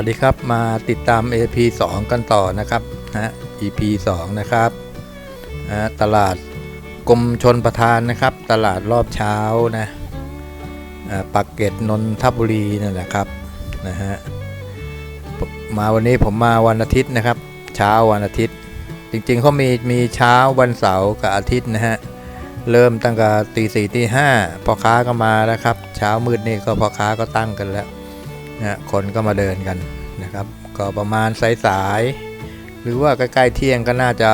วัสดีครับมาติดตาม AP 2 กันต่อนะครับนะ EP 2 นะครับนะตลาดกรมชนประทานนะครับ ตลาดรอบเช้านะอ่าปักเกร็ดนนทบุรีนั่นแหละครับนะฮะมาวันนี้ผมมาวันอาทิตย์นะครับ เช้าวันอาทิตย์ จริงๆเขามีมีเช้าวันเสาร์กับอาทิตย์นะฮะเริ่มตั้งแต่ตีสี่ตีห้าพ่อค้าก็มาแล้วครับ เช้ามืดนี่ก็พ่อค้าก็ตั้งกันแล้ว นะคนก็มาเดินกันนะครับ ก็ประมาณสายๆหรือว่าใกล้ๆเที่ยงก็น่าจะ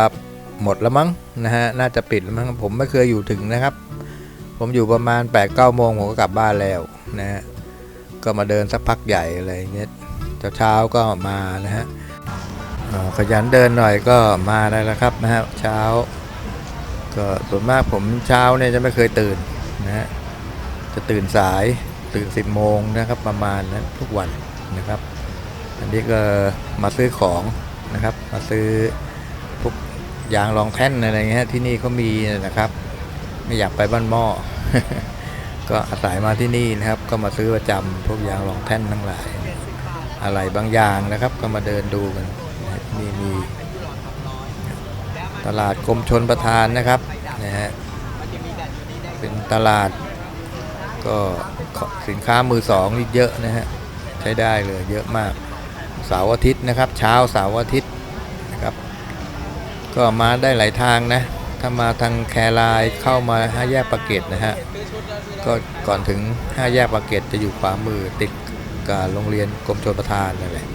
หมดแล้วมั้งนะฮะน่าจะปิดแล้วมั้งผมไม่เคยอยู่ถึงนะครับ ผมอยู่ประมาณ8ปดเก้าโมงผมก็กลับบ้านแล้วนะฮะก็มาเดินสักพักใหญ่อะไรเงี้ยเช้าๆก็มานะฮะขยันเดินหน่อยก็มาได้แล้วครับนะฮะเช้า ก็ส่วนมากผมเช้าเนี่ยจะไม่เคยตื่นนะฮะจะตื่นสาย ตื่น 10 โมงนะครับประมาณนั้นทุกวันนะครับ อันนี้ก็มาซื้อของนะครับ มาซื้อพวกยางรองแท่นอะไรเงี้ยที่นี่เขามีนะครับ ไม่อยากไปบ้านหม้อก็อาศัยมาที่นี่นะครับ ก็มาซื้อประจำพวกยางรองแท่นทั้งหลาย อะไรบางอย่างนะครับ ก็มาเดินดูกันนี่มีตลาดกรมชนประทานนะครับนะฮะเป็นตลาด ก็สินค้ามือสองนี่เยอะนะฮะใช้ได้เลยเยอะมากเสาร์อาทิตย์นะครับ เช้าเสาร์อาทิตย์นะครับ ก็มาได้หลายทางนะ ถ้ามาทางแครายเข้ามาห้าแยกปากเกร็ดนะฮะก็ก่อนถึงห้าแยกปากเกร็ดจะอยู่ขวามือติดกับโรงเรียนกรมชลประทานนั่นแหละ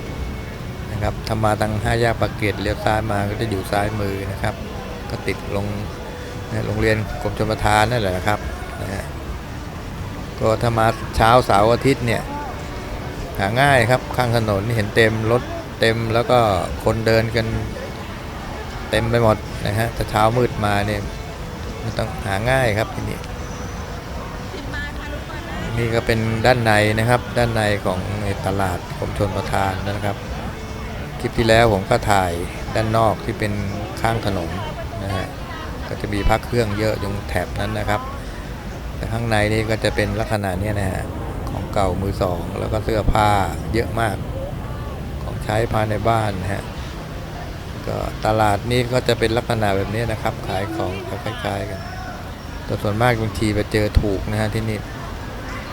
นะครับถ้ามาทางห้าแยกปากเกร็ดเลี้ยวซ้ายมาก็จะอยู่ซ้ายมือนะครับ ก็ติดลงโรงเรียนกรมชลประทานนั่นแหละนะครับนะฮะ ก็ถ้ามาเช้าเสาร์อาทิตย์เนี่ยหาง่ายครับข้างถนนเห็นเต็มรถเต็มแล้วก็คนเดินกันเต็มไปหมดนะฮะแต่เช้ามืดมาเนี่ยมันต้องหาง่ายครับที่นี่นี่ก็เป็นด้านในนะครับด้านในของตลาดกรมชนประทานนะครับ คลิปที่แล้วผมก็ถ่ายด้านนอกที่เป็นข้างถนนนะฮะก็จะมีพักเครื่องเยอะตรงแถบนั้นนะครับ แต่ข้างในนี่ก็จะเป็นลักษณะนี้นะฮะของเก่ามือสอง แล้วก็เสื้อผ้าเยอะมาก ของใช้ภายในบ้านนะฮะก็ตลาดนี้ก็จะเป็นลักษณะแบบนี้นะครับ ขายของคล้ายๆกันแต่ส่วนมากบางทีไปเจอถูกนะฮะที่นี่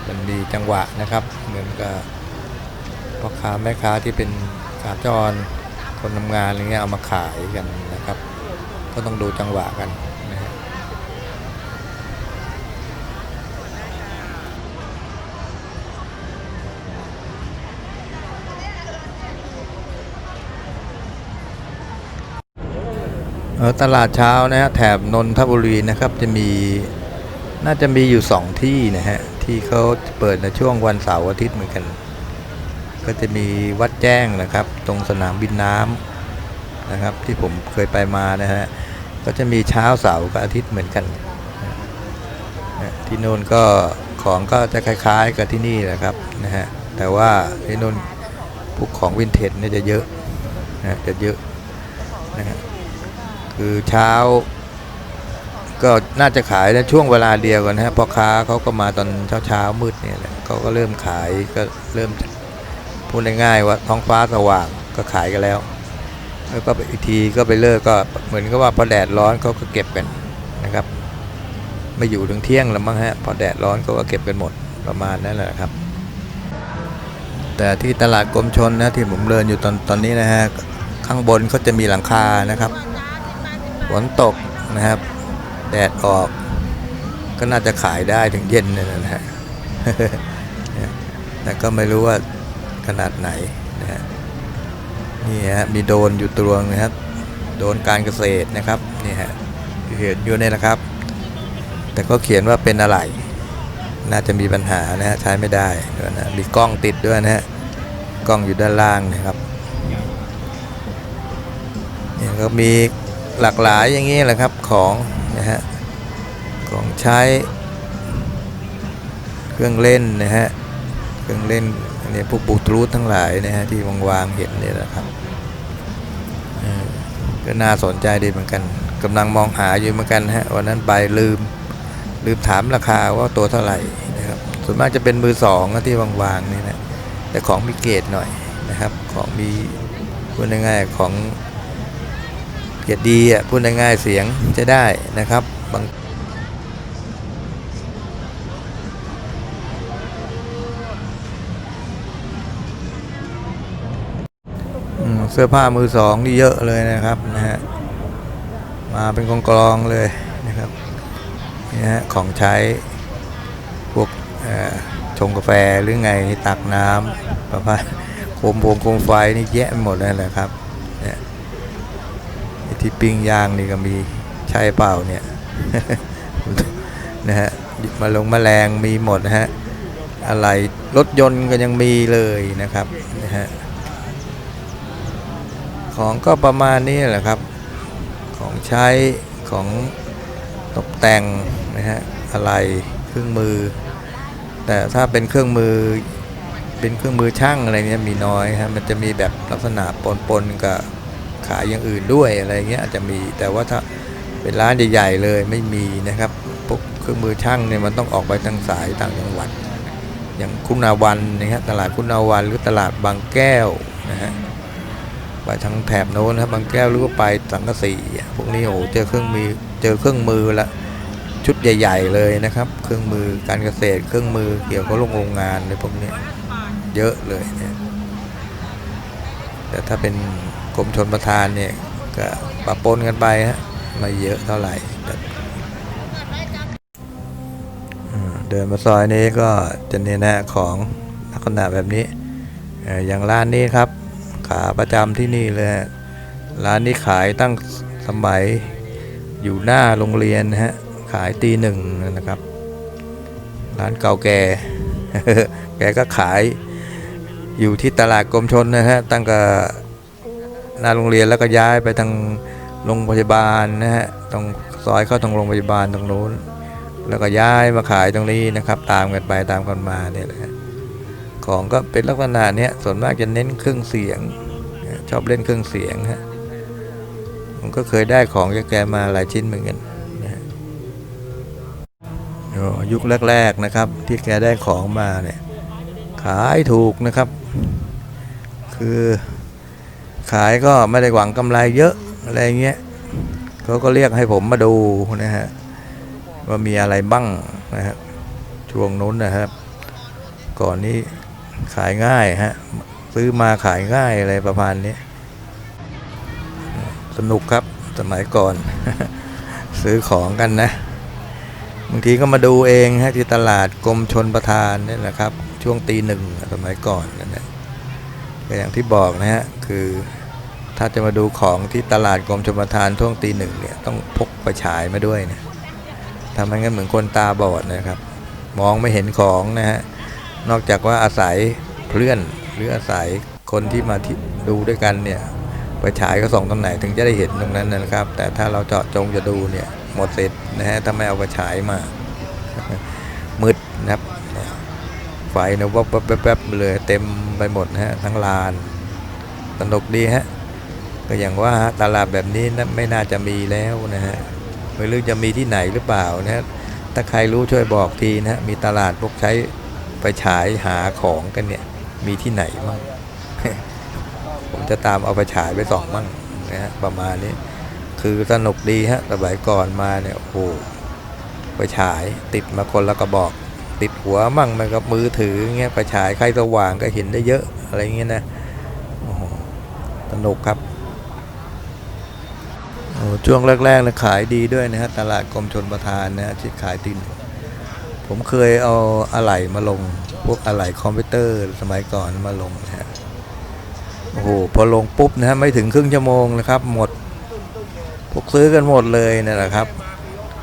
มันมีจังหวะนะครับ เหมือนกับพ่อค้าแม่ค้าที่เป็นขาจรคนทำงานอะไรเงี้ยเอามาขายกันนะครับ ก็ต้องดูจังหวะกัน ตลาดเช้านะฮะแถบนนทบุรีนะครับจะมีน่าจะมีอยู่สองที่นะฮะที่เขาเปิดในช่วงวันเสาร์อาทิตย์เหมือนกัน ก็จะมีวัดแจ้งนะครับ ตรงสนามบินน้ำนะครับ ที่ผมเคยไปมานะฮะก็จะมีเช้าเสาร์กับอาทิตย์เหมือนกัน ที่นู่นก็ของก็จะคล้าย ๆ กับที่นี่แหละครับนะฮะแต่ว่าที่นู่นพวกของวินเทจเนี่ยจะเยอะนะจะเยอะนะฮะ คือเช้า ก็น่าจะขายในช่วงเวลาเดียวกันนะฮะพ่อค้าเขาก็มาตอนเช้าเช้ามืดเนี่ยแหละเขาก็เริ่มขายก็เริ่มพูดง่ายๆว่าท้องฟ้าสว่างก็ขายกันแล้ว แล้วก็อีกทีก็ไปเลิกก็เหมือนกับว่าพอแดดร้อนเขาก็เก็บกันนะครับไม่อยู่ถึงเที่ยงแล้วมั้งฮะพอแดดร้อนเขาก็เก็บกันหมดประมาณนั้นแหละครับ แต่ที่ตลาดกรมชนนะที่ผมเดินอยู่ตอนตอนนี้นะฮะข้างบนเขาจะมีหลังคานะครับ ฝนตกนะครับ แดดออก ก็น่าจะขายได้ถึงเย็นนี่นะฮะแต่ก็ไม่รู้ว่าขนาดไหนนะฮะนี่ฮะมีโดนอยู่ตัวงนะครับ โดนการเกษตรนะครับนี่ฮะเห็นอยู่เนี่ยนะครับ แต่ก็เขียนว่าเป็นอะไร น่าจะมีปัญหานะฮะใช้ไม่ได้ด้วยนะมีกล้องติดด้วยนะฮะกล้องอยู่ด้านล่างนะครับเนี่ยก็มี หลากหลายอย่างนี้แหละครับของนะฮะของใช้เครื่องเล่นนะฮะเครื่องเล่นอันนี้พวกบลูทูธทั้งหลายนะฮะที่วางๆเห็นนี่แหละครับก็น่าสนใจดีเหมือนกันกำลังมองหาอยู่เหมือนกันฮะวันนั้นไปลืมลืมถามราคาว่าตัวเท่าไหร่นะครับส่วนมากจะเป็นมือสองที่วางๆนี่นะแต่ของมีเกรดหน่อยนะครับ ของมีพูดง่ายๆของ เกียรติดีอะพูดง่ายๆเสียงจะได้นะครับบางเสื้อผ้ามือสองนี่เยอะเลยนะครับนะฮะมาเป็นกองกลองเลยนะครับนี่ฮะของใช้พวกชงกาแฟหรือไงตักน้ำประมาโคมพงโคมไฟนี่แยะหมดเลยแหละครับ ที่ปิ้งย่างนี่ก็มีใช่เปล่าเนี่ยนะฮะมาลงแมลงมีหมดนะฮะอะไรรถยนต์ก็ยังมีเลยนะครับนะฮะของก็ประมาณนี้แหละครับ ของใช้ของตกแต่งนะฮะอะไรเครื่องมือ แต่ถ้าเป็นเครื่องมือเป็นเครื่องมือช่างอะไรเนี้ยมีน้อยฮะมันจะมีแบบลักษณะปนๆกับ ขายอย่างอื่นด้วยอะไรเงี้ยอาจจะมีแต่ว่าถ้าเป็นร้านใหญ่ๆเลยไม่มีนะครับพวกเครื่องมือช่างเนี่ยมันต้องออกไปทางสายต่างจังหวัด อย่างคุณาวันนะฮะตลาดคุณาวันหรือตลาดบางแก้วนะฮะไปทางแถบโน้นนะครับบางแก้วหรือว่าไปสังกะสีพวกนี้โอ้เจอเครื่องมือเจอเครื่องมือละชุดใหญ่ ๆ เลยนะครับ เครื่องมือการเกษตร เครื่องมือเกี่ยวกับโรงโรงงานในพวกนี้เยอะเลยเนี่ยแต่ถ้าเป็น กรมชนประทานเนี่ยก็ปะปนกันไปฮะไม่เยอะเท่าไหร่เดินมาซอยนี้ก็จะเนี่ยนะของลักษณะแบบนี้อย่างร้านนี้ครับขาประจำที่นี่เลยร้านนี้ขายตั้งสมัยอยู่หน้าโรงเรียนฮะขายตีหนึ่งนะครับ ร้านเก่าแก่แกก็ขายอยู่ที่ตลาดกรมชนนะฮะตั้งแต่ หน้าโรงเรียนแล้วก็ย้ายไปทางโรงพยาบาลนะฮะตรงซอยเข้าตรงโรงพยาบาลตรงนู้นแล้วก็ย้ายมาขายตรงนี้นะครับ ตามกันไปตามกันมาเนี่ยแหละของก็เป็นลักษณะเนี้ยส่วนมากจะเน้นเครื่องเสียง ชอบเล่นเครื่องเสียงฮะผมก็เคยได้ของจากแกมาหลายชิ้นเหมือนกันนะฮะยุคแรกๆนะครับ ที่แกได้ของมาเนี่ยขายถูกนะครับ คือ ขายก็ไม่ได้หวังกำไรเยอะอะไรเงี้ยเขาก็เรียกให้ผมมาดูนะฮะว่ามีอะไรบ้างนะฮะช่วงนู้นนะครับ ก่อนนี้ขายง่ายฮะซื้อมาขายง่ายอะไรประมาณนี้สนุกครับสมัยก่อน ซื้อของกันนะบางทีก็มาดูเองฮะที่ตลาดกรมชนประทานเนี่ยนะครับ ช่วงตีหนึ่งสมัยก่อนนั่นแหละก็อย่างที่บอกนะฮะคือ ถ้าจะมาดูของที่ตลาดกรมชนประทานช่วงตีหนึ่งเนี่ยต้องพกไปฉายมาด้วยนะทำให้งั้นเหมือนคนตาบอดนะครับ มองไม่เห็นของนะฮะนอกจากว่าอาศัยเพื่อนหรืออาศัยคนที่มาที่ดูด้วยกันเนี่ยไปฉายก็ส่องตรงไหนถึงจะได้เห็นตรงนั้นนะครับ แต่ถ้าเราเจาะจงจะดูเนี่ยหมดสิทธิ์นะฮะถ้าไม่เอาไปฉายมามืดนะครับไฟนี่ยวับวับแป๊บแป๊บเลยเต็มไปหมดนะฮะทั้งลานสนุกดีฮะ ก็อย่างว่าตลาดแบบนี้นะไม่น่าจะมีแล้วนะฮะไม่รู้จะมีที่ไหนหรือเปล่านะฮะถ้าใครรู้ช่วยบอกทีนะมีตลาดพวกใช้ไปฉายหาของกันเนี่ยมีที่ไหนมั่งผมจะตามเอาไปฉายไปส่องมั่งนะฮะประมาณนี้ คือสนุกดีฮะสมัยก่อนมาเนี่ยโอ้โหไปฉายติดมาคนละกระบอก ติดหัวมั่งมันกับมือถือเงี้ยไปฉายใครสว่างก็เห็นได้เยอะอะไรเงี้ยนะโอ้โหสนุกครับ ช่วงแรกๆนะขายดีด้วยนะฮะตลาดกรมชนประทานนะที่ขายตินผมเคยเอาอะไหล่มาลง พวกอะไหล่คอมพิวเตอร์สมัยก่อนมาลงนะฮะโอ้โหพอลงปุ๊บนะฮะไม่ถึงครึ่งชั่วโมงนะครับ หมดพวกซื้อกันหมดเลยนั่แหละครับ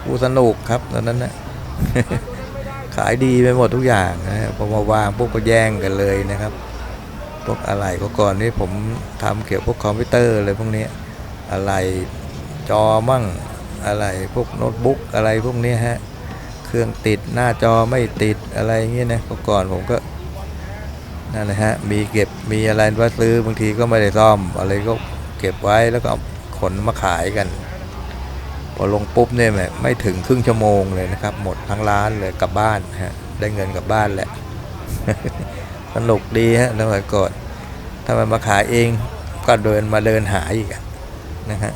ผู้สนุกครับตอนนั้นนะขายดีไปหมดทุกอย่างนะฮะพอมาวางพวกก็แย่งกันเลยนะครับ พวกอะไหล่ก็ก่อนนี่ผมทำเกี่ยวกับพวกคอมพิวเตอร์อะไรพวกนี้อะไหล่ จอมั่งอะไรพวกโน้ตบุ๊กอะไรพวกนี้ฮะ เครื่องติดหน้าจอไม่ติดอะไรอย่างเงี้ยนะเมื่อก่อนผมก็นั่นแหละฮะมีเก็บมีอะไรว่าซื้อบางทีก็ไม่ได้ซ่อม อะไรก็เก็บไว้แล้วก็เอาขนมาขายกัน พอลงปุ๊บเนี่ยแบบไม่ถึงครึ่งชั่วโมงเลยนะครับ หมดทั้งร้านเลยกลับบ้านฮะได้เงินกลับบ้านแหละสนุกดีฮะสมัยก่อนถ้ามันมาขายเองก็เดินมาเดินหาอีกนะฮะ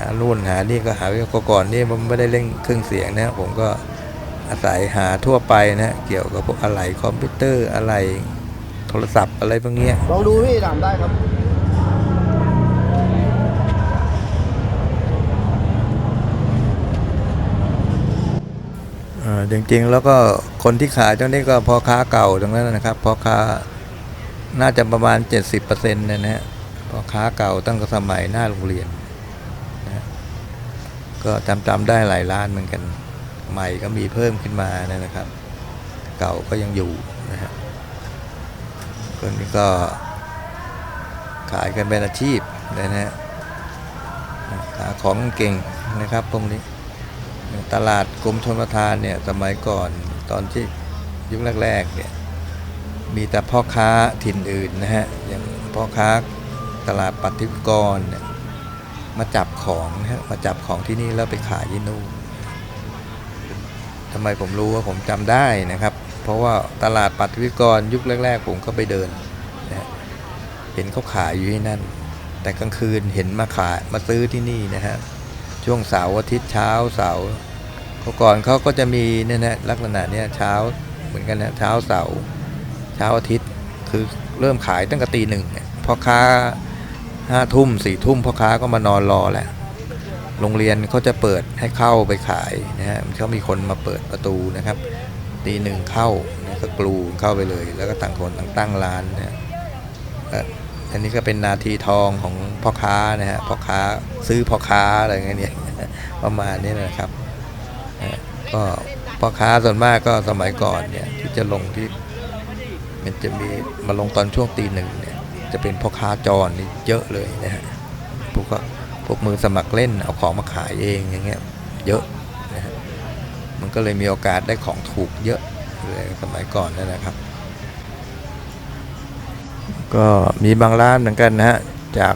านู่นหานี่ก็หาก็ก่อนนี่ผมไม่ได้เล่นเครื่องเสียงนะผมก็อาศัยหาทั่วไปนะเกี่ยวกับพวกอะไหล่คอมพิวเตอร์อะไหล่โทรศัพท์อะไรพวกเนี้ยลองดูพี่ถามได้ครับเอ่อจริงๆแล้วก็คนที่ขายตรงนี้ก็พ่อค้าเก่าตรงนั้นนะครับพ่อค้าน่าจะประมาณ 70%นะนะฮะพ่อค้าเก่าตั้งแต่สมัยหน้าโรงเรียนนะฮะ ก็จำจำได้หลายร้านเหมือนกัน ใหม่ก็มีเพิ่มขึ้นมานะครับ เก่าก็ยังอยู่นะฮะคนนี้ก็ขายกันเป็นอาชีพนะฮะขาของเก่งนะครับพวกนี้ ตลาดกรมชนประทานเนี่ยสมัยก่อนตอนที่ยุคแรกๆเนี่ยมีแต่พ่อค้าถิ่นอื่นนะฮะอย่างพ่อค้าตลาดปฏิกรเนี่ย มาจับของนะฮะมาจับของที่นี่แล้วไปขายที่นู่นทำไมผมรู้ว่าผมจำได้นะครับ เพราะว่าตลาดปฏิกรณ์ยุคแรก ๆ ผมก็ไปเดินนะเห็นเขาขายอยู่ที่นั่น แต่กลางคืนเห็นมาขายมาซื้อที่นี่นะฮะช่วงเสาร์อาทิตย์เช้าเสาร์เขาก่อนเขาก็จะมีเนี่ยนะลักษณะเนี้ยเช้าเหมือนกันนะเช้าเสาร์เช้าอาทิตย์คือเริ่มขายตั้งแต่ตีหนึ่งพ่อค้า ห้าทุ่มสี่ทุ่มพ่อค้าก็มานอนรอแหล้วโรงเรียนเขาจะเปิดให้เข้าไปขายนะฮะเขามีคนมาเปิดประตูนะครับตีหนึ่งเข้านะก็กลูเข้าไปเลย แล้วก็ต่างคนต่างตั้งร้านนะฮะอันนี้ก็เป็นนาทีทองของพ่อค้านะฮะพ่อค้าซื้อพ่อค้าอะไรเงี้ยเนี่ยประมาณนี้นะครับก็พ่อค้าส่วนมากก็สมัยก่อนเนี่ยที่จะลงที่มันจะมีมาลงตอนช่วงตีหนึ่งเนี่ย จะเป็นพ่อค้าจรนี่เยอะเลยนะฮะพวกก็พวกมือสมัครเล่นเอาของมาขายเองอย่างเงี้ยเยอะนะฮะมันก็เลยมีโอกาสได้ของถูกเยอะเลยสมัยก่อนนั่นนะครับ ก็มีบางร้านเหมือนกันนะฮะจาก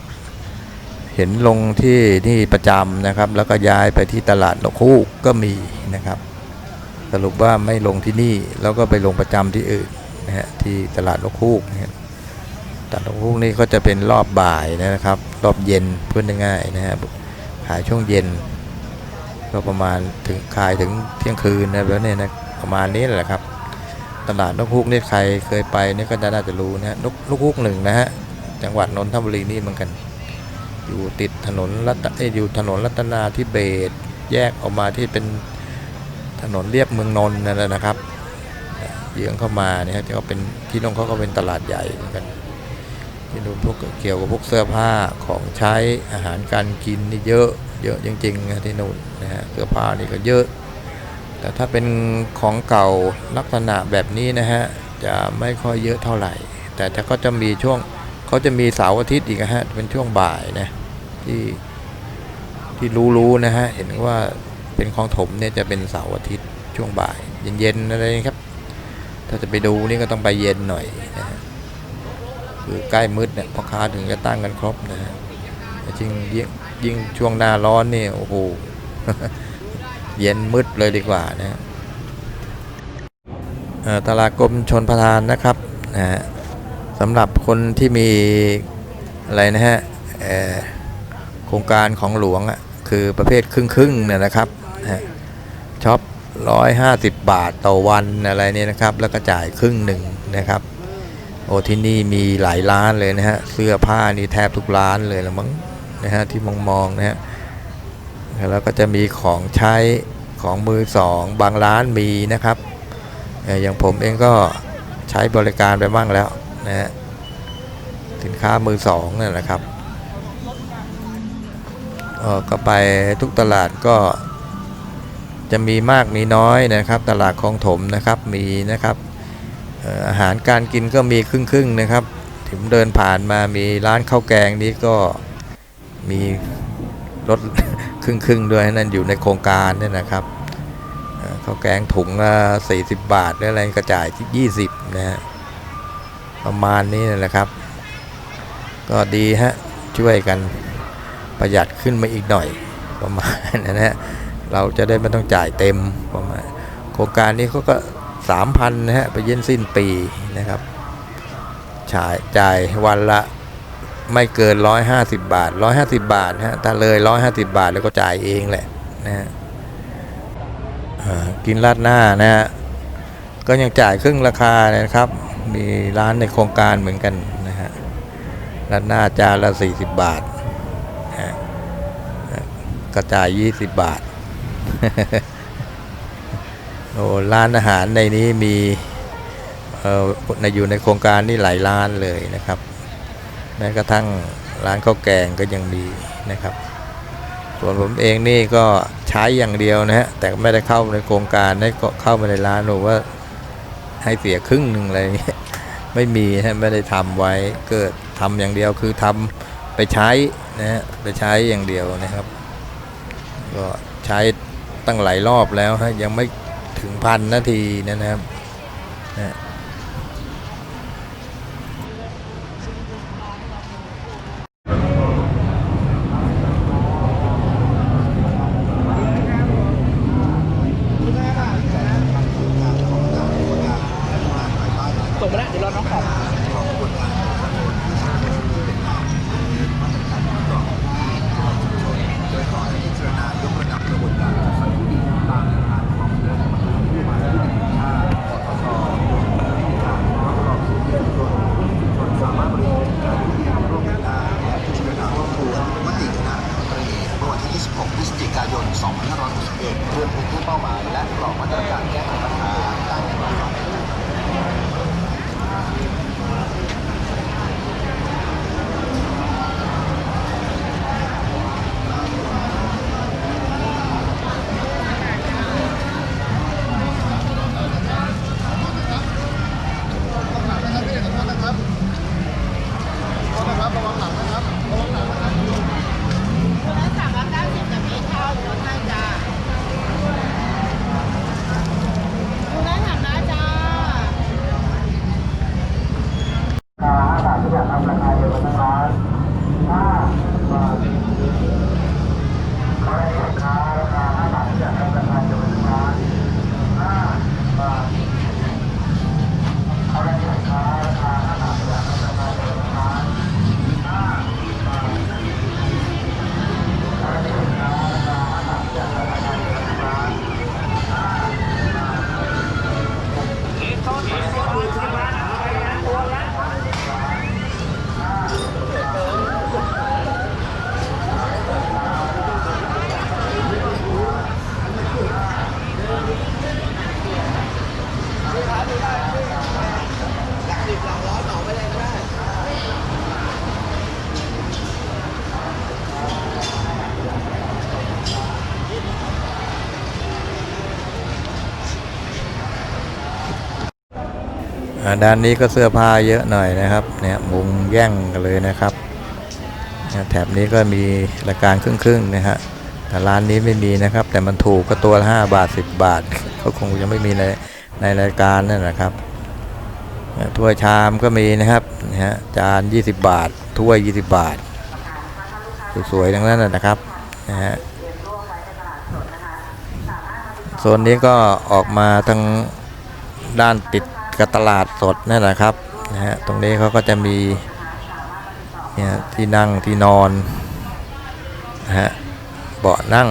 เห็นลงที่นี่ประจำนะครับ แล้วก็ย้ายไปที่ตลาดนกฮูกก็มีนะครับสรุปว่าไม่ลงที่นี่แล้วก็ไปลงประจำที่อื่นนะฮะที่ตลาดนกฮูกนะฮะ ตลาดนกฮูกนี่ก็จะเป็นรอบบ่ายนะครับ รอบเย็นพูดง่ายๆนะฮะขายช่วงเย็น ก็ประมาณถึงขายถึงเที่ยงคืนนะแล้วเนี่ยนะประมาณนี้แหละครับ ตลาดนกฮูกนี่ใครเคยไปนี่ก็จะน่าจะรู้นะฮะนกนกฮูกหนึ่งนะฮะจังหวัดนนทบุรีนี่เหมือนกัน อยู่ติดถนนรัตอยู่ถนนรัตนาธิเบศแยกออกมาที่เป็นถนนเรียบเมืองนนท์นั่นแหละนะครับเยื้องเข้ามาเนี่ยจะก็เป็นที่นนเขาก็เป็นตลาดใหญ่เหมือนกัน ที่นู่นพวกเกี่ยวกับพวกเสื้อผ้าของใช้อาหารการกินนี่เยอะเยอะจริงๆนะที่นู่นนะฮะเสื้อผ้านี่ก็เยอะ แต่ถ้าเป็นของเก่าลักษณะแบบนี้นะฮะจะไม่ค่อยเยอะเท่าไหร่ แต่ถ้าก็จะมีช่วงเขาจะมีเสาร์อาทิตย์อีกฮะเป็นช่วงบ่ายนะที่ที่รู้ๆนะฮะเห็นว่าเป็นของถมเนี่ยจะเป็นเสาร์อาทิตย์ช่วงบ่าย เย็นๆอะไรครับ ถ้าจะไปดูนี่ก็ต้องไปเย็นหน่อยนะฮะ คือใกล้มืดเนี่ยพ่อค้าถึงจะตั้งกันครบนะฮะจริงยิ่งยิ่งช่วงหน้าร้อนนี่โอ้โหเย็นมืดเลยดีกว่านะฮะตลาดกรมชนประทานนะครับนะฮะสำหรับคนที่มีอะไรนะฮะโครงการของหลวงอะคือประเภทครึ่งครึ่งเนี่ยนะครับนะช็อปร้อยห้าสิบบาทต่อวันอะไรเนี่ยนะครับ แล้วก็จ่ายครึ่งหนึ่งนะครับ โอ้ที่นี่มีหลายร้านเลยนะฮะ เสื้อผ้านี่แทบทุกร้านเลยละมั้งนะฮะที่มองมองนะฮะแล้วก็จะมีของใช้ของมือสองบางร้านมีนะครับอย่างผมเองก็ใช้บริการไปบ้างแล้วนะฮะสินค้ามือสองนั่นแหละครับก็ไปทุกตลาดก็จะมีมากมีน้อยนะครับ ตลาดคลองถมนะครับมีนะครับ อาหารการกินก็มีครึ่งๆนะครับถึงเดินผ่านมามีร้านข้าวแกงนี้ก็มีรถครึ่งๆด้วยนั่นอยู่ในโครงการนี่นะครับข้าวแกงถุงละสี่สิบบาทหรืออะไรกระจายที่ยี่สิบนะฮะประมาณนี้แหละครับ ก็ดีฮะช่วยกันประหยัดขึ้นมาอีกหน่อยประมาณนั้นนะฮะเราจะได้ไม่ต้องจ่ายเต็มประมาณโครงการนี้เขาก็ สามพันนะฮะไปเย็นสิ้นปีนะครับฉายจ่ายวันละไม่เกิน 150 บาท 150 บาทฮะถ้าเลย 150 บาทแล้วก็จ่ายเองแหละนะฮะกินราดหน้านะฮะก็ยังจ่ายครึ่งราคาเลยนะครับ มีร้านในโครงการเหมือนกันนะฮะราดหน้าจานละ 40 บาทนะกระจาย 20 บาท โอ้ร้านอาหารในนี้มีในอยู่ในโครงการนี่หลายร้านเลยนะครับแม้กระทั่งร้านข้าวแกงก็ยังมีนะครับ ส่วนผมเองนี่ก็ใช้อย่างเดียวนะฮะแต่ไม่ได้เข้าในโครงการได้ก็เข้ามาในร้านหรือว่าให้เสียครึ่งหนึ่งเงี้ยไม่มีฮะไม่ได้ทำไว้เกิดทำอย่างเดียวคือทำไปใช้นะฮะไปใช้อย่างเดียวนะครับ ก็ใช้ตั้งหลายรอบแล้วฮะยังไม่ ถึงพันนาทีนะครับนะ ด้านนี้ก็เสื้อผ้าเยอะหน่อยนะครับเนี่ยมุงแย่งกันเลยนะครับแถบนี้ก็มีรายการครึ่งๆนะฮะแต่ร้านนี้ไม่มีนะครับ แต่มันถูกก็ตัวละ5บาท 10 บาทก็คงยังไม่มีในในรายการนั่นนะครับถ้วยชามก็มีนะครับนะฮะจาน 20 บาท ถ้วย 20 บาท สวยๆทั้งนั้นนะนะครับนะฮะโซนนี้ก็ออกมาทางด้านติด กับตลาดสดนั่นแหละครับนะฮะตรงนี้เขาก็จะมีเนี่ยที่นั่งที่นอนนะฮะเบาะนั่ง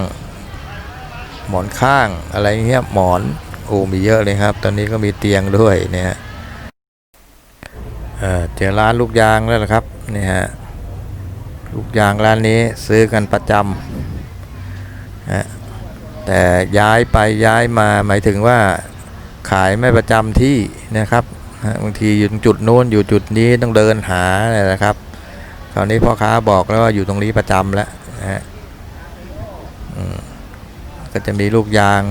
หมอนข้างอะไรเงี้ยหมอนโอ้มีเยอะเลยครับ ตอนนี้ก็มีเตียงด้วยเนี่ยเออเจอร้านลูกยางแล้วนะครับเนี่ยฮะลูกยางร้านนี้ซื้อกันประจำนะแต่ย้ายไปย้ายมาหมายถึงว่า ขายไม่ประจำที่นะครับบางทีอยู่จุดโน้นอยู่จุดนี้ต้องเดินหาเลยนะครับคราวนี้พ่อค้าบอกแล้วว่าอยู่ตรงนี้ประจำแล้วนะฮะก็จะมีลูกยาง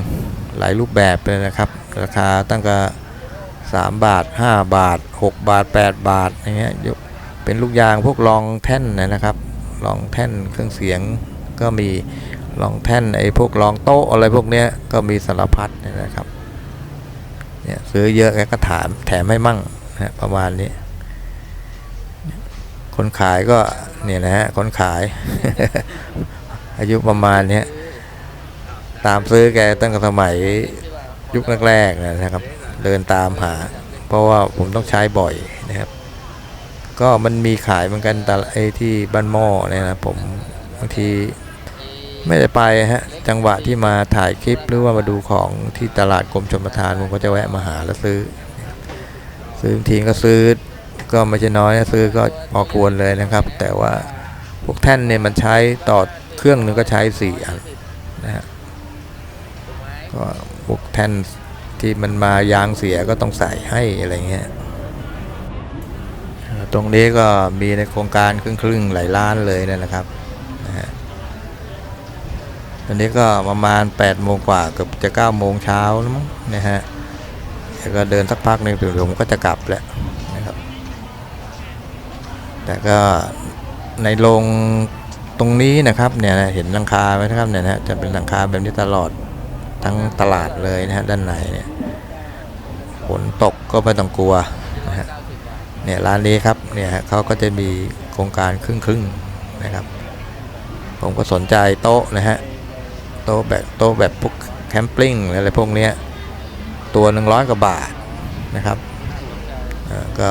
หลายรูปแบบเลยนะครับ ราคาตั้งแต่สามบาทห้าบาทหกบาทแปดบาทอย่างเงี้ยยกเป็นลูกยางพวกรองแท่นนะครับรองแท่นเครื่องเสียงก็มีรองแท่นไอ้พวกรองโต๊ะอะไรพวกเนี้ยก็มีสารพัดนะครับ เนี่ยซื้อเยอะแกก็ถามแถมให้มั่งนะประมาณนี้ คนขายก็เนี่ยนะฮะคนขาย อายุประมาณนี้ตามซื้อแกตั้งแต่สมัยยุคแรกๆนะครับ เดินตามหา เพราะว่าผมต้องใช้บ่อยนะครับ ก็มันมีขายเหมือนกันแต่ไอ้ที่บ้านหม้อเนี่ยนะผมบางที ไม่ได้ไปฮะจังหวะที่มาถ่ายคลิปหรือว่ามาดูของที่ตลาดกรมชลประทานผมก็จะแวะมาหาแล้วซื้อ ซื้อทีก็ซื้อก็ไม่ใช่น้อยนะซื้อก็พอควรเลยนะครับ แต่ว่าพวกแท่นเนี่ยมันใช้ต่อเครื่องนึงก็ใช้สี่อันนะฮะก็พวกแท่นที่มันมายางเสียก็ต้องใส่ให้อะไรเงี้ยตรงนี้ก็มีในโครงการครึ่งๆหลายล้านเลยนั่แหละครับ ตอนนี้ก็ประมาณ8โมงกว่าเกือบจะ9โมงเช้าแล้วมั้งนะฮะแล้วก็เดินสักพักหนึ่งถึงผมก็จะกลับแล้วนะครับ แต่ก็ในโรงตรงนี้นะครับเนี่ยนะเห็นหลังคาไหมครับเนี่ยนะฮะจะเป็นหลังคาแบบนี้ตลอดทั้งตลาดเลยนะฮะด้านในเนี่ยฝนตกก็ไม่ต้องกลัวนะฮะเนี่ยร้านนี้ครับเนี่ยฮะเขาก็จะมีโครงการครึ่งครึ่งๆนะครับ ผมก็สนใจโต๊ะนะฮะ โต๊ะแบบโต๊ะแบบพวกแคมปิ้งอะไรพวกนี้ตัวหนึ่งร้อยกว่าบาทนะครับก็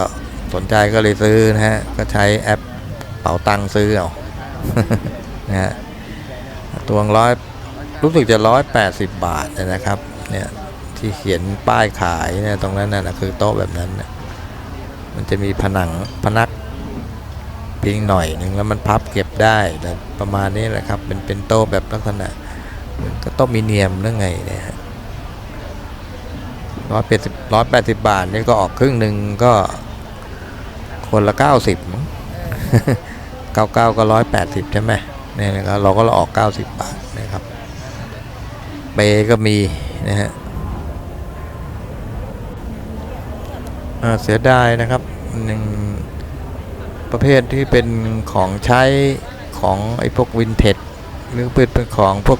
สนใจก็เลยซื้อนะฮะ ก็ใช้แอปเป๋าตังค์ซื้อเอานะฮะตัวร้อยรู้สึกจะร้อยแปดสิบบาทนะครับ เนี่ยที่เขียนป้ายขายเนี่ยตรงนั้นน่ะคือโต๊ะแบบนั้นนะมันจะมีผนังพนักเพียงหน่อยหนึ่งแล้วมันพับเก็บได้แต่ประมาณนี้แหละครับ เป็นเป็นโต๊ะแบบลักษณะ ก็โต๊ะมีเนียมหรือไงเนี่ยร้อยแปดสิบร้อยแปดสิบบาทนี่ก็ออกครึ่งหนึ่งก็คนละเก้าสิบเก้าเก้าก็ร้อยแปดสิบใช่ไหมเนี่ยนะครับเราก็ออกเก้าสิบบาทนะครับเปก็มีนะฮะเสียดายนะครับหนึ่งประเภทที่เป็นของใช้ของไอ้พวกวินเทจหรือเป็นของพวก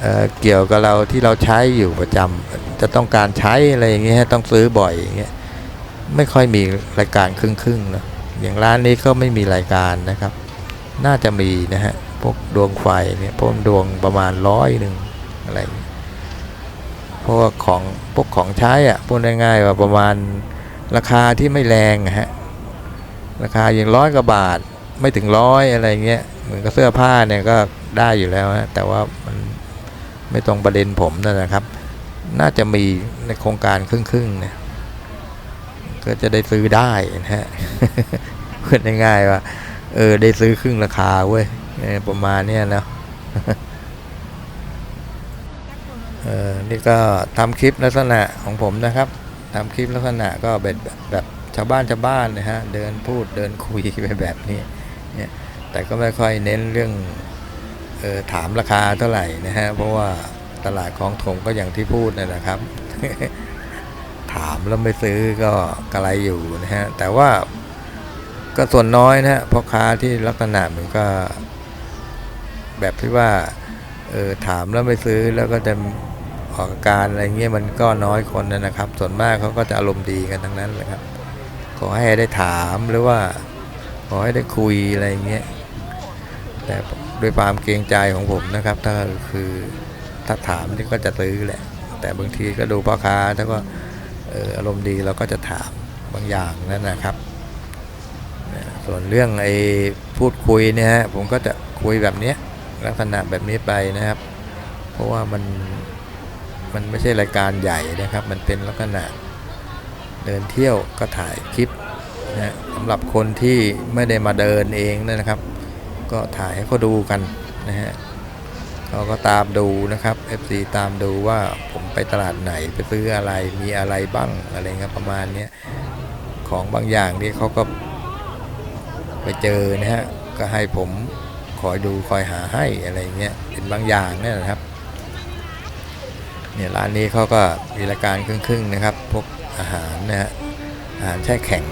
เเกี่ยวกับเราที่เราใช้อยู่ประจำจะต้องการใช้อะไรอย่างเงี้ยต้องซื้อบ่อยอย่างเงี้ยไม่ค่อยมีรายการครึ่งๆนะอย่างร้านนี้ก็ไม่มีรายการนะครับ น่าจะมีนะฮะพวกดวงไฟเนี่ยพวกดวงประมาณร้อยหนึ่งอะไรพว่าของพวกของใช้อะพูดง่ายๆว่าประมาณราคาที่ไม่แรงอะฮะราคาอย่างร้อยกว่าบาทไม่ถึงร้อยอะไรเงี้ยเหมือนกับเสื้อผ้าเนี่ยก็ได้อยู่แล้วฮะแต่ว่ามัน ไม่ตรงประเด็นผมนั่นนะครับ น่าจะมีในโครงการครึ่งๆเนี่ยก็จะได้ซื้อได้นะฮะพูดง่ายๆว่าเออได้ซื้อครึ่งราคาเว้ยประมาณเนี้ยนะเออนี่ก็ทำคลิปลักษณะของผมนะครับทำคลิปลักษณะก็แบบแบบชาวบ้านชาวบ้านนะฮะเดินพูดเดินคุยไปแบบนี้เนี่ยแต่ก็ไม่ค่อยเน้นเรื่อง ถามราคาเท่าไหร่นะฮะเพราะว่าตลาดของถมก็อย่างที่พูดนะนะครับ ถามแล้วไม่ซื้อก็กระไรอยู่นะฮะแต่ว่าก็ส่วนน้อยนะฮะพ่อค้าที่ลักษณะมือนก็ แบบที่ว่าเออถามแล้วไม่ซื้อแล้วก็จะออกอาการอะไรเงี้ยมันก็น้อยคนนะนะครับ ส่วนมากเขาก็จะอารมณ์ดีกันทั้งนั้นเลยครับ ขอให้ได้ถามหรือว่า ขอให้ได้คุยอะไรเงี้ยแต่ ด้วยความเกรงใจของผมนะครับ ถ้าคือถ้าถามนี่ก็จะซื้อแหละ แต่บางทีก็ดูพ่อค้าถ้าก็เอ่ออารมณ์ดีเราก็จะถามบางอย่างนั่นนะครับ ส่วนเรื่องไอ้พูดคุยเนี่ยฮะผมก็จะคุยแบบเนี้ยลักษณะแบบนี้ไปนะครับ เพราะว่ามันมันไม่ใช่รายการใหญ่นะครับ มันเป็นลักษณะเดินเที่ยวก็ถ่ายคลิปนะสำหรับคนที่ไม่ได้มาเดินเองนะครับ ก็ถ่ายให้เขาดูกันนะฮะเขาก็ตามดูนะครับ FC ตามดูว่าผมไปตลาดไหนไปซื้ออะไรมีอะไรบ้างอะไรเงี้ยประมาณนี้ของบางอย่างนี่เขาก็ไปเจอนะฮะก็ให้ผมคอยดูคอยหาให้อะไรเงี้ยเป็นบางอย่างนี่นะครับเนี่ยร้านนี้เขาก็มีราการครึ่งๆนะครับพวกอาหารนะฮะอาหารแช่แข็ง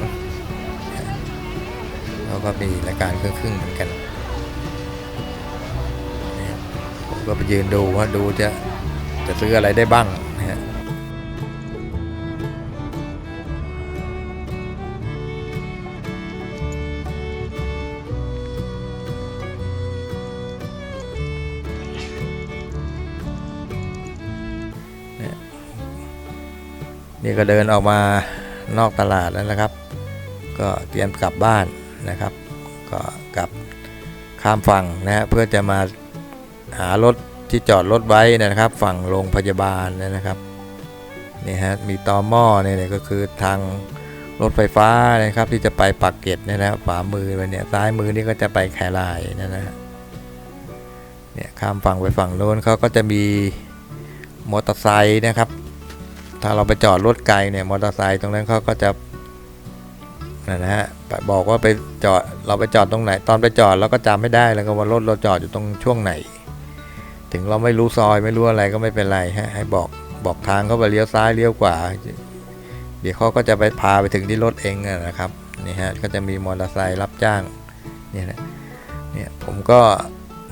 เขาก็มีราการครึ่งๆเหมือนกัน ก็ไปยืนดูว่าดูจะจะซื้ออะไรได้บ้างนะฮะนี่ก็เดินออกมานอกตลาดแล้วนะครับ ก็เตรียมกลับบ้านนะครับ ก็กลับข้ามฝั่งนะฮะเพื่อจะมา หารถที่จอดรถไว้นะครับ ฝั่งโรงพยาบาลนะครับนี่ฮะมีตอหม้อเนี่ยก็คือทางรถไฟฟ้านะครับที่จะไปปักเกร็ดเนี่ยนะครับขวามือไปเนี่ยซ้ายมือนี่ก็จะไปแครายนะนะฮะเนี่ยข้ามฝั่งไปฝั่งโน้นเขาก็จะมีมอเตอร์ไซค์นะครับ ถ้าเราไปจอดรถไกลเนี่ยมอเตอร์ไซค์ตรงนั้นเขาก็จะนะนะฮะบอกว่าไปจอดเราไปจอดตรงไหน ตอนไปจอดเราก็จำไม่ได้แล้วก็ว่ารถเราจอดอยู่ตรงช่วงไหน ถึงเราไม่รู้ซอยไม่รู้อะไรก็ไม่เป็นไรฮะให้บอกบอกทางเขาไปเลี้ยวซ้ายเลี้ยวขวาเดี๋ยวเขาก็จะไปพาไปถึงที่รถเองนะครับนี่ฮะก็จะมีมอเตอร์ไซค์รับจ้างเนี่ยนะเนี่ยผมก็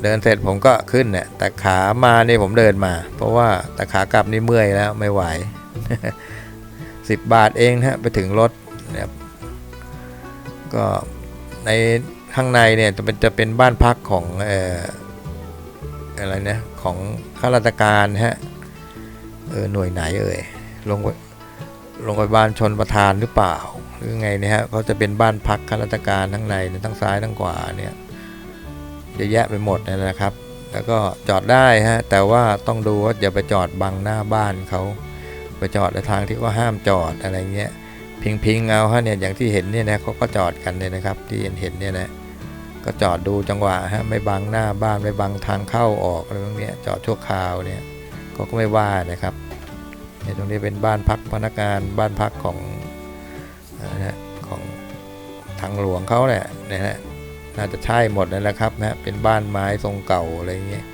เดินเสร็จผมก็ขึ้นเนี่ยแต่ขามาเนี่ยผมเดินมา เพราะว่าแต่ขากลับนี่เมื่อยแล้วไม่ไหวสิบบาทเองฮะไปถึงรถเนี่ยก็ในข้างในเนี่ยจะเป็นจะเป็นบ้านพักของเอ่อ อะไรนะของข้าราชการฮะเออหน่วยไหนเอ่ยโรงโรงพยาบาลชนประทานหรือเปล่าหรือไงเนี่ยฮะเขาจะเป็นบ้านพักข้าราชการทั้งในทั้งซ้ายทั้งขวาเนี่ยเยอะแยะไปหมดเนยนะครับ แล้วก็จอดได้ฮะแต่ว่าต้องดูว่าอย่าไปจอดบังหน้าบ้านเขาไปจอดในทางที่ก็ห้ามจอดอะไรเงี้ยพิงพิงๆเอาฮะเนี่ยอย่างที่เห็นเนี่ยนะเขาก็จอดกันเนี่ยนะครับที่เห็นเห็นเนี่ยนะ ก็จอดดูจังหวะฮะไม่บังหน้าบ้านไม่บังทางเข้าออกอะไรพวกเนี้ยจอดชั่วคราวเนี่ยก็ก็ไม่ว่านะครับเนี่ยตรงนี้เป็นบ้านพักพนักงานบ้านพักของนะของทางหลวงเขาเนี่ยนะฮะน่าจะใช่หมดนั่นแหละครับนะเป็นบ้านไม้ทรงเก่าอะไรเงี้ย